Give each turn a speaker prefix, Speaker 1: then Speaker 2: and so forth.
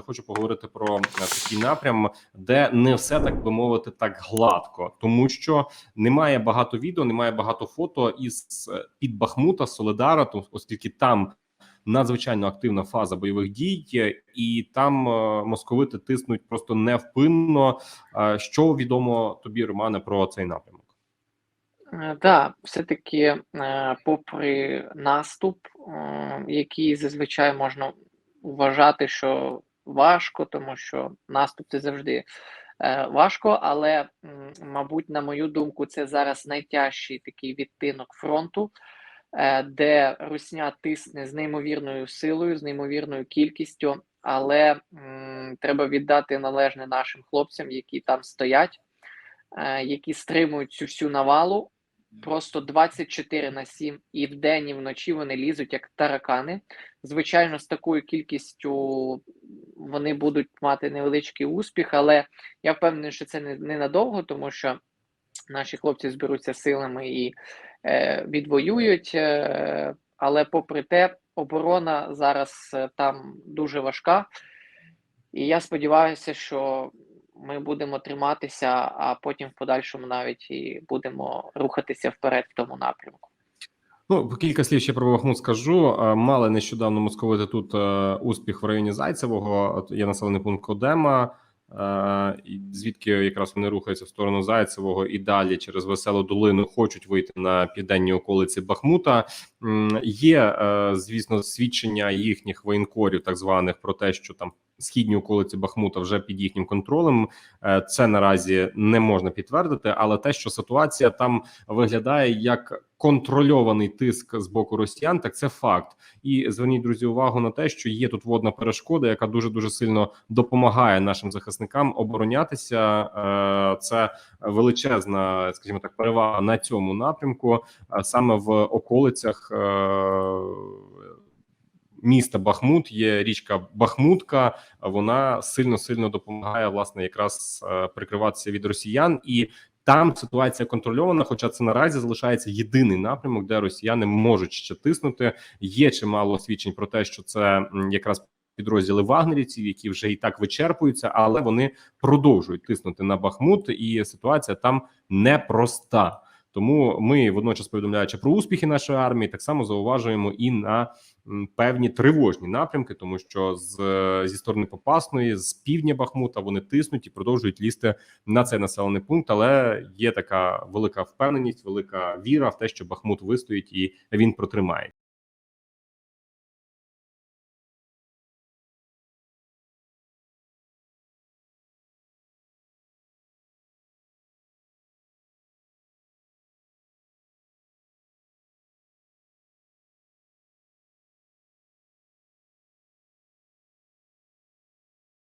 Speaker 1: хочу поговорити про е, такий напрям, де не все так би мовити так гладко, тому що немає багато відео, немає багато фото із е, під Бахмута, Соледара, то- оскільки там надзвичайно активна фаза бойових дій, е, і там московити тиснуть просто невпинно. Що відомо тобі, Романе, про цей напрямок?
Speaker 2: Е, Да, все-таки, е, попри наступ, який зазвичай можна вважати, що важко, тому що наступ це завжди е, важко, але, мабуть, на мою думку, це зараз найтяжчий такий відтинок фронту, е, де Русня тисне з неймовірною силою, з неймовірною кількістю, але м, треба віддати належне нашим хлопцям, які там стоять, е, які стримують цю всю навалу просто 24 на 7 і вдень, і вночі вони лізуть як таракани. Звичайно, з такою кількістю вони будуть мати невеличкий успіх, але я впевнений, що це не, не надовго, тому що наші хлопці зберуться силами і е, відвоюють. Е, але попри те, оборона зараз е, там дуже важка. І я сподіваюся, що ми будемо триматися, а потім в подальшому навіть і будемо рухатися вперед в тому напрямку.
Speaker 1: Ну, кілька слів ще про Бахмут скажу. Е, Мали нещодавно московити тут е, успіх в районі Зайцевого. Є населений пункт Кодема, е, звідки якраз вони рухаються в сторону Зайцевого і далі через веселу долину хочуть вийти на південні околиці Бахмута. Є, звісно, свідчення їхніх воєнкорів, так званих, про те, що там східні околиці Бахмута вже під їхнім контролем. Е, Це наразі не можна підтвердити, але те, що ситуація там виглядає як контрольований тиск з боку росіян, так це факт. І зверніть друзі увагу на те, що є тут водна перешкода, яка дуже дуже сильно допомагає нашим захисникам оборонятися. Е, Це величезна, скажімо так, перевага на цьому напрямку, а саме в околицях. Міста Бахмут є річка Бахмутка. Вона сильно сильно допомагає власне якраз е, прикриватися від росіян, і там ситуація контрольована. Хоча це наразі залишається єдиний напрямок, де росіяни можуть ще тиснути. Є чимало свідчень про те, що це якраз підрозділи вагнерівців, які вже і так вичерпуються, але вони продовжують тиснути на Бахмут, і ситуація там непроста. Тому ми водночас повідомляючи про успіхи нашої армії, так само зауважуємо і на певні тривожні напрямки, тому що з зі сторони Попасної, з півдня Бахмута вони тиснуть і продовжують лізти на цей населений пункт. Але є така велика впевненість, велика віра в те, що Бахмут вистоїть і він протримає.